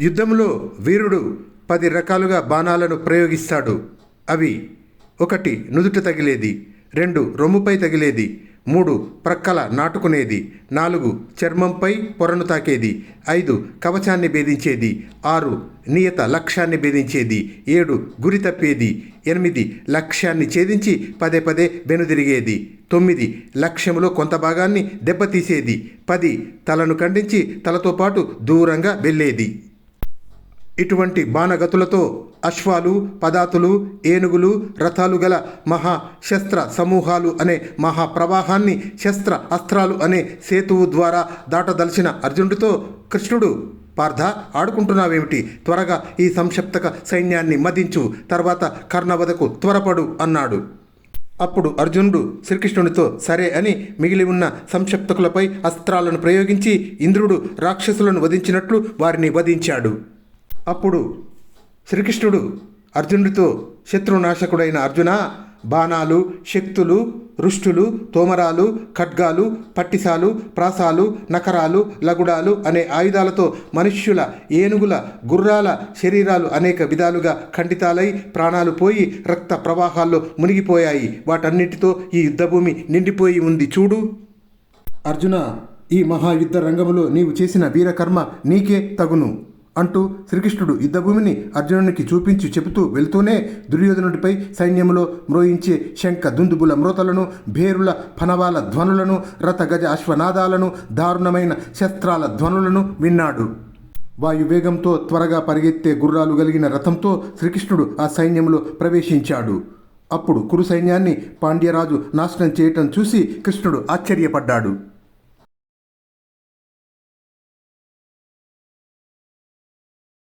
యుద్ధంలో వీరుడు పది రకాలుగా బాణాలను ప్రయోగిస్తాడు. అవి ఒకటి నుదుట తగిలేది రెండు రొమ్ముపై తగిలేది మూడు ప్రక్కల నాటుకునేది నాలుగు చర్మంపై పొరను తాకేది ఐదు కవచాన్ని భేదించేది ఆరు నియత లక్ష్యాన్ని భేదించేది ఏడు గురి తప్పేది ఎనిమిది లక్ష్యాన్ని ఛేదించి పదే పదే వెనుదిరిగేది తొమ్మిది లక్ష్యంలో కొంత భాగాన్ని దెబ్బతీసేది పది తలను ఖండించి తలతో పాటు దూరంగా వెళ్ళేది. ఇటువంటి బాణగతులతో అశ్వాలు పదాతులు ఏనుగులు రథాలు గల మహా శస్త్ర సమూహాలు అనే మహాప్రవాహాన్ని శస్త్ర అస్త్రాలు అనే సేతువు ద్వారా దాటదలిచిన అర్జునుడితో కృష్ణుడు పార్థ ఆడుకుంటున్నావేమిటి? త్వరగా ఈ సంక్షిప్తక సైన్యాన్ని మదించు తర్వాత కర్ణవదకు త్వరపడు అన్నాడు. అప్పుడు అర్జునుడు శ్రీకృష్ణునితో సరే అని మిగిలి ఉన్న సంక్షప్తకులపై అస్త్రాలను ప్రయోగించి ఇంద్రుడు రాక్షసులను వధించినట్లు వారిని వధించాడు. అప్పుడు శ్రీకృష్ణుడు అర్జునుడితో శత్రునాశకుడైన అర్జున బాణాలు శక్తులు రుష్టులు తోమరాలు ఖడ్గాలు పట్టిసాలు ప్రాసాలు నకరాలు లగుడాలు అనే ఆయుధాలతో మనుష్యుల ఏనుగుల గుర్రాల శరీరాలు అనేక విధాలుగా ఖండితాలై ప్రాణాలు పోయి రక్త ప్రవాహాల్లో మునిగిపోయాయి. వాటన్నిటితో ఈ యుద్ధభూమి నిండిపోయి ఉంది చూడు. అర్జున ఈ మహాయుద్ధ రంగములో నీవు చేసిన వీరకర్మ నీకే తగును. అంటూ శ్రీకృష్ణుడు యుద్ధభూమిని అర్జునునికి చూపించి చెబుతూ వెళ్తూనే దుర్యోధనుడిపై సైన్యంలో మ్రోయించే శంఖ దుందుబుల మ్రోతలను భేరుల ఫనవాల ధ్వనులను రథగజ అశ్వనాదాలను దారుణమైన శస్త్రాల ధ్వనులను విన్నాడు. వాయువేగంతో త్వరగా పరిగెత్తే గుర్రాలు కలిగిన రథంతో శ్రీకృష్ణుడు ఆ సైన్యంలో ప్రవేశించాడు. అప్పుడు కురు సైన్యాన్ని పాండ్యరాజు నాశనం చేయటం చూసి కృష్ణుడు ఆశ్చర్యపడ్డాడు.